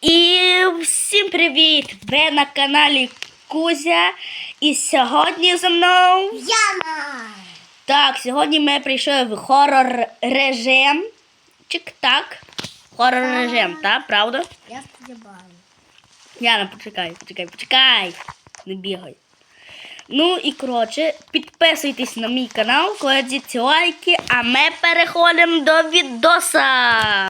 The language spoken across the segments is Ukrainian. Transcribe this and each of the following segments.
І всім привіт! Ви на каналі Кузя. І сьогодні за мною. Яна! Так, сьогодні ми прийшли в хорор режим. Чик так. Хорор режим, так, правда? Я сподіваюся. Яна, почекай, почекай, почекай. Не бігай. Ну і коротше, підписуйтесь на мій канал, кладіть лайки, а ми переходимо до відоса.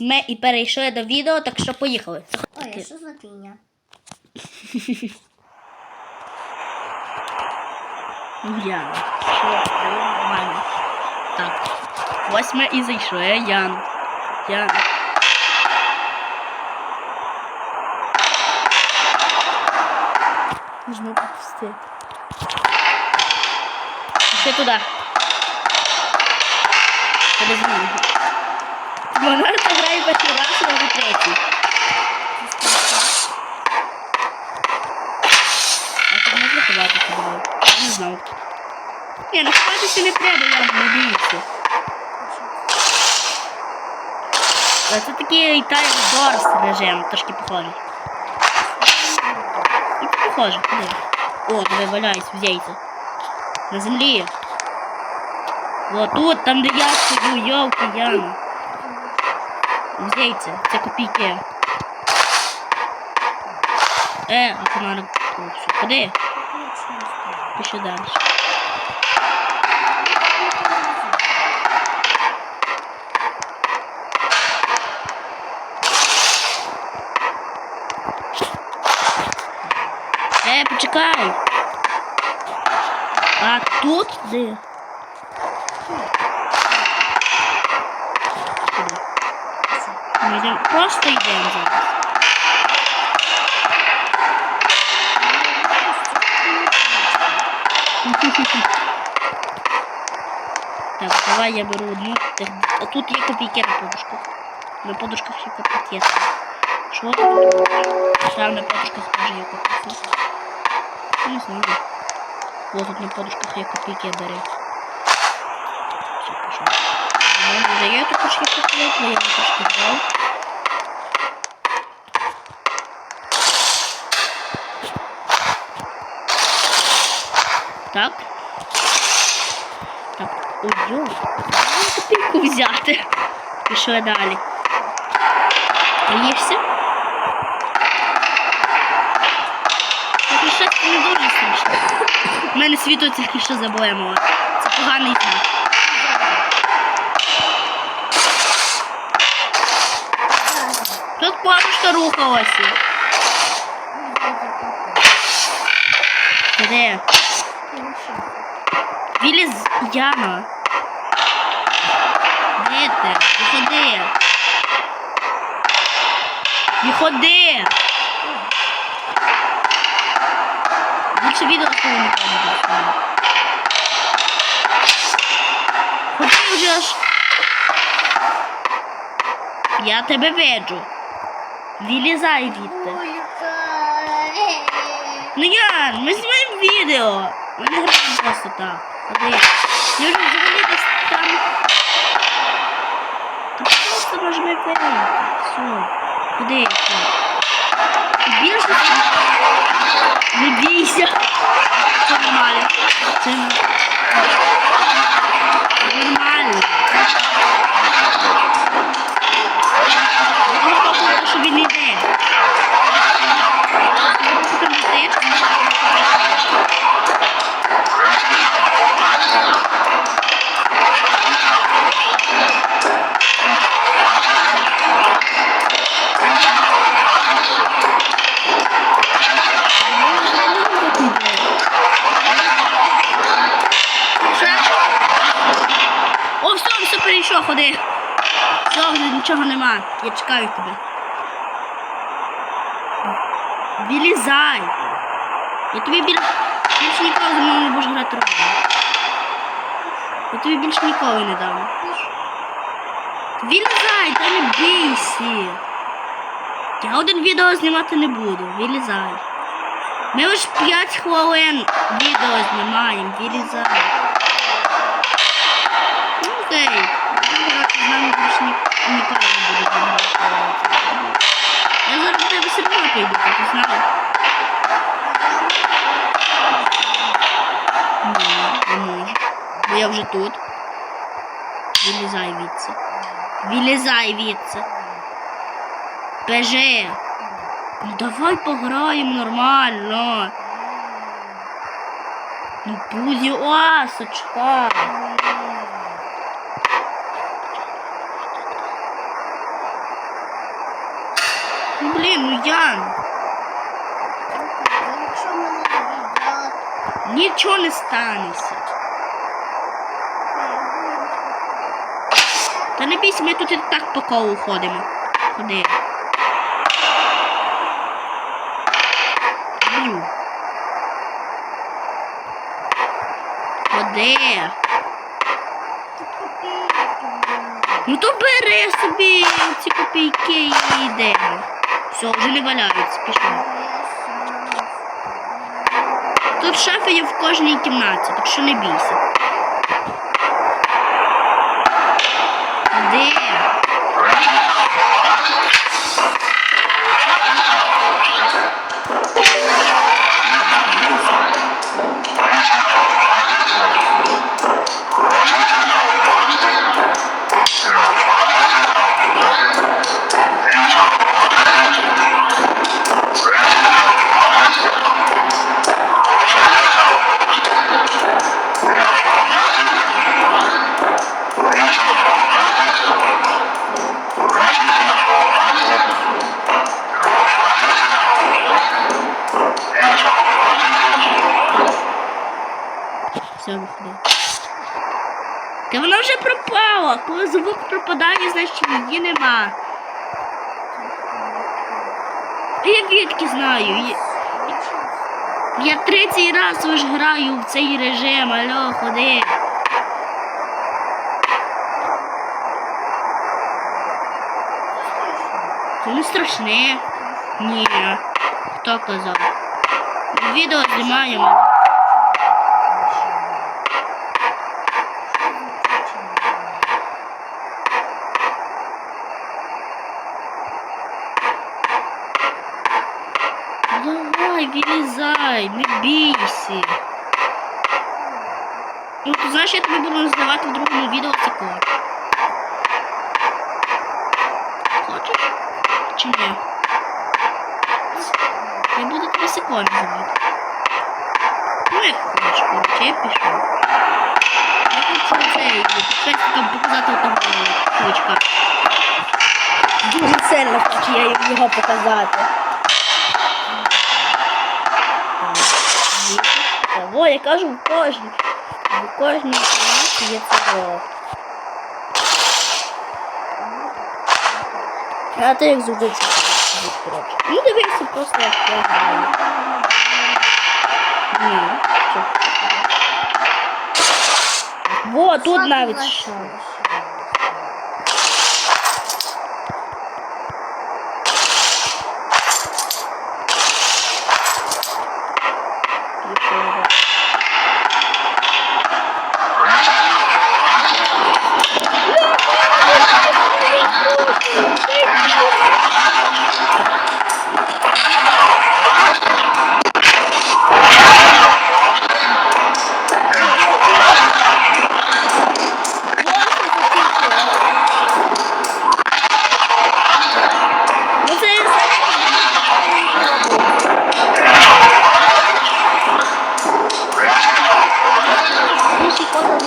Ми і перейшли до відео, так що поїхали. Ой, а що за фігня? Ян. Що? Нормально. Так. Ось ми і зайшли. Ян. Ян. Можна попусти. Ще туди. Розумію. Це грає перший раз, а вже третій. А тут можна ховатися було? Я не знав. Ні, ну ховатися не треба, я не бійся. А це такий Time Doors режим, трошки похожий. І похоже, куди? О, диви, валяюсь в яйця. На землі. О, тут, там де я стою, йовки, Яна. Яйця, це копійки. Е, а. О, що, Куди? Пішли далі. Е, почекай. А тут де? Ми йдемо, просто йдемо зараз. Так, давай я беру одну. Так, А тут є копійки на подушках. На подушках є копійки. Що тут? Там на подушках теж є копійки. Не знаю. Вот тут на подушках є копійки, бери. Все, пішов. У мене вже є також є копійки, я їх трошки брав. Так. Так, ой, копійку взяти. Пішли далі. Боїшся? Так, щось не дуже страшно. У мене світло тільки що заблемало. Це поганий знак. Тут бабушка рухалася. Де? Віліз Яна. Де ти? Виходи. Виходи. Лучше відео коли не пам'ятаю. Ходи вже ж. Я тебе веду. Вилізай відти. Ну Ян, ми знімаємо відео. Ми не граємо просто так. Ходи. Я взагалі там. Ти просто нажми вперед. Все. Ходи. все. Ти більше не бійся. Нормально. Нормально. Роман, я чекаю тебе. Вилізай. Я тобі більше більш ніколи за мною не будеш грати Роман. Я тобі більше ніколи не дам. Вилізай, та не бійся. Я один відео знімати не буду. Вилізай. Ми вже 5 хвилин відео знімаємо. Вилізай. Ну, окей. З нами більше ніколи. Знав? Ні, не можеш. Бо я вже тут. Вилізай відси. Вилізай відси. ПЖ. Ну давай пограємо нормально. Ну будь ласочка. Ну блін, ну Ян, нічого не станеться. Та не бійся, ми тут і так по колу ходимо. Ходи. Б'ю. Ходи. Ну то бери собі ці копійки і йдемо. Все, вже не валяються, пішли. Тут шафи є в кожній кімнаті, так що не бійся. Все, виходи. Та вона вже пропала. Коли звук пропадає, значить її нема. А я відки знаю. Я, я третій раз вже граю в цей режим. Алло, ходи. Це не страшне. Ні. Хто казав? Відео знімаємо. Давай, вилізай, не бійся. Ну, ти знаєш, я тобі буду здавати в другому відео цикло. Хочеш? Чи ні? Я буду тебе цикло називати. Ну, як хочеш, коротше, я пішов. Я хочу цей, щось там показати того чувачка. Дуже сильно хочу я його показати. О, я кажу в кожній. В кожній кімнаті є цього. А ти як завжди чуть коротше. Ну дивися просто як я граю. Ні. Во, тут навіть що. Ну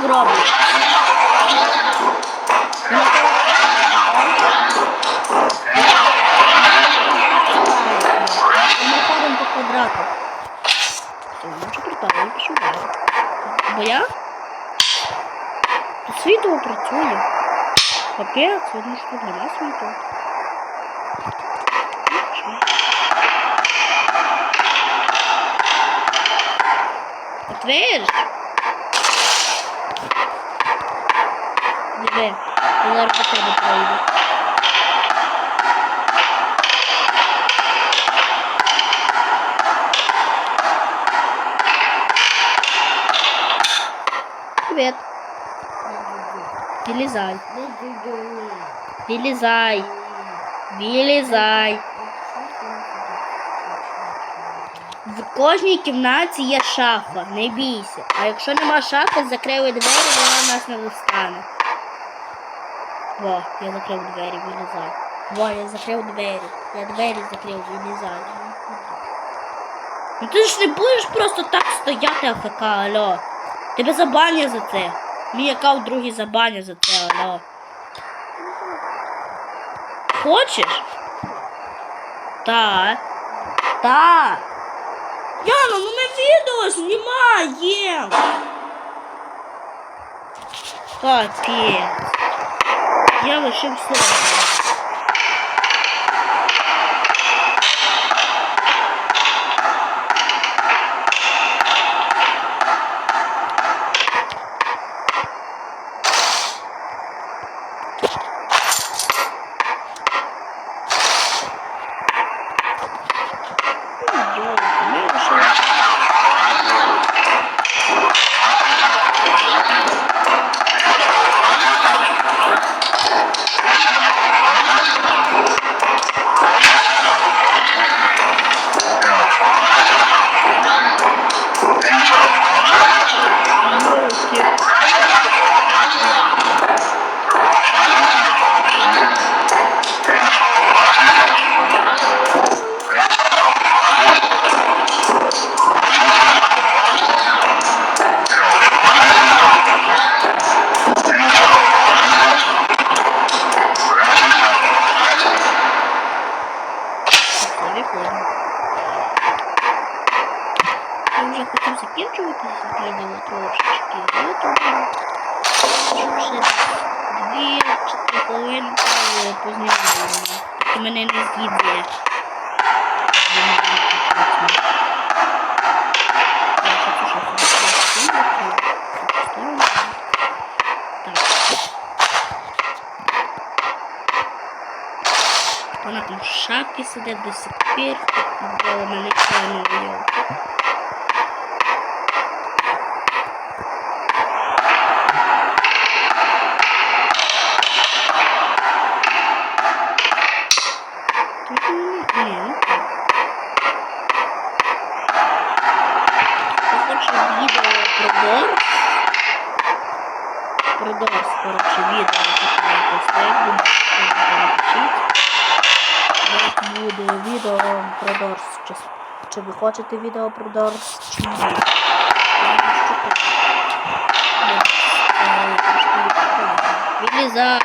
Зроблять. Ми ходимо по квадрату. Пишу далі. Бо я? Тут світло працює. Капець, видно, що тут нема світла. Нічого. От? Диви, я зараз по тебе пройду. Привет. Вылезай. Вылезай. Вылезай. В кожній кімнаті є шафа, не бійся. А якщо нема шафи, закрили двері, вона нас не достане. Во, я закрив двері, вилізай. Во, я закрив двері. Я двері закрив, вилізай. Ну ти ж не будеш просто так стояти АФК, алло. Тебе забанять за це. Мій аккаунт другий забанять за це, алло. Хочеш? Так. Так. Яна, ну ми відео знімаємо. Капець. Я лишив там Понятно, шапки сидят до сих бо мене нічого не виявило. Ні, ну так. Коротше, Придор, Дорс. Коротше, відео Як буде відео про Дорс? Чи, чи ви хочете відео про Дорс, чи ні? Я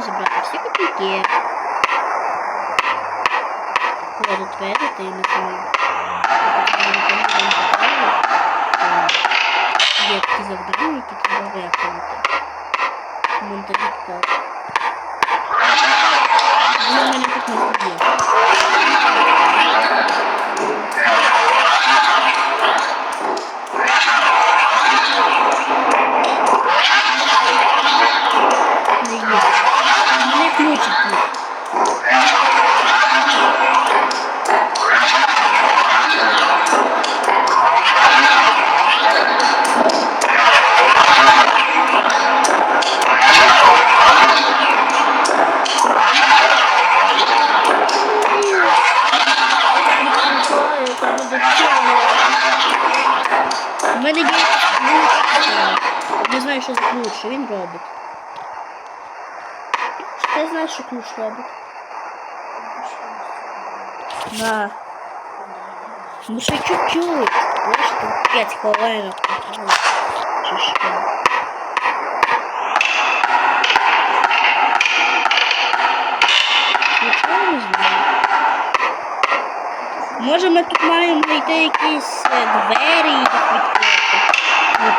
треба забрати всі копійки. Буду твердити і не знаю. Є такі завдання, які треба виконати. Не зб'є. Не є. Знаєш, що ключ. Ну ще чуть-чуть. Знаєш, там 5 хвилинок. Чи що? Ми тут маємо знайти якісь е, двері і їх. Ну,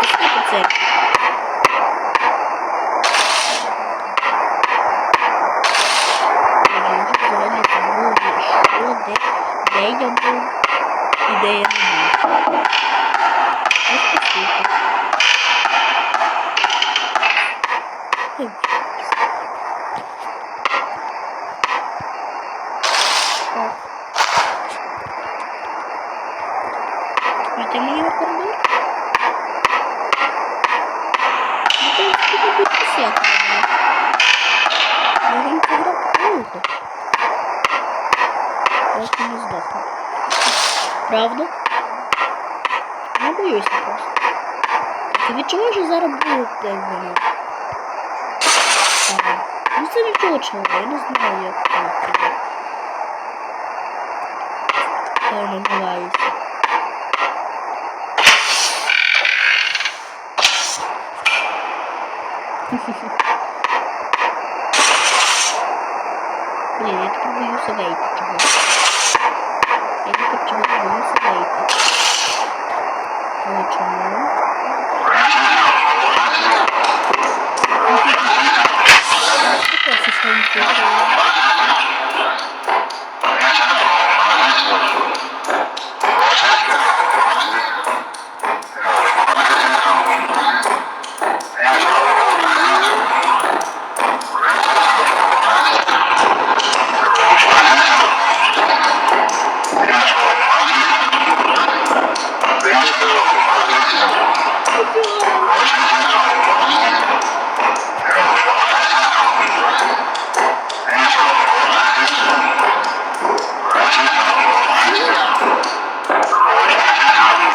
пусти по це. Я вже взагалі забув, що, де, де я був і де я не був. Ось послухай. Ой. О. Йти мені в коридор? Ну, то есть, тут буде всяко. Можемо пограти довго. Просто не здохну. Правда? Не боюся просто. Ти відчуваєш, що зараз буде воно? Ага. Ну це чого, я не знаю, як це. Це називається. Блін, я тепер боюся вийти чогось. Я тепер чогось боюся вийти. Але чому? Таке системки.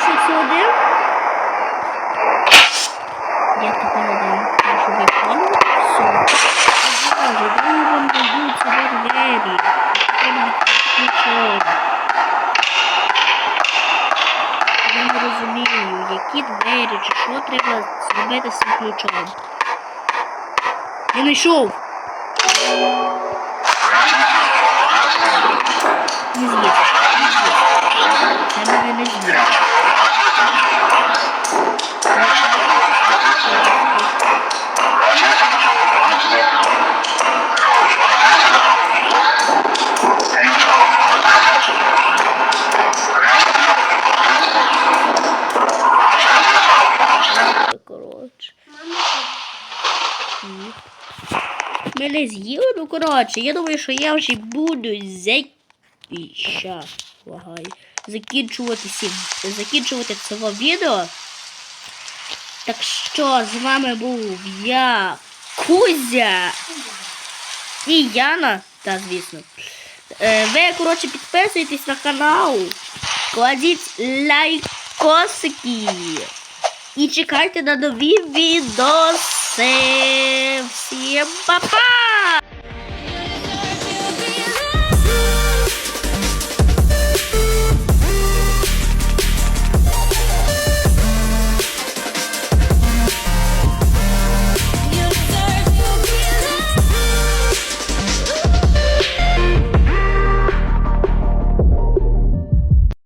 Що це один? Я тепер один. Щоб я поняла все. Боже, де вам дають сюди двері? Треба нічого. Я не розумію, які двері чи що зробити з цим ключом. Я знайшов. Не з'їсть. Я мене не з'їсть. Мене з'їли, ну коротше, я думаю, що я вже буду за... І ща, лагаю. Закінчувати, сі... закінчувати це відео. Так що з вами був я, Кузя і Яна, та звісно. Е, Ви, коротше, підписуйтесь на канал, кладіть лайкосики. І чекайте на нові відоси. Всім па-па!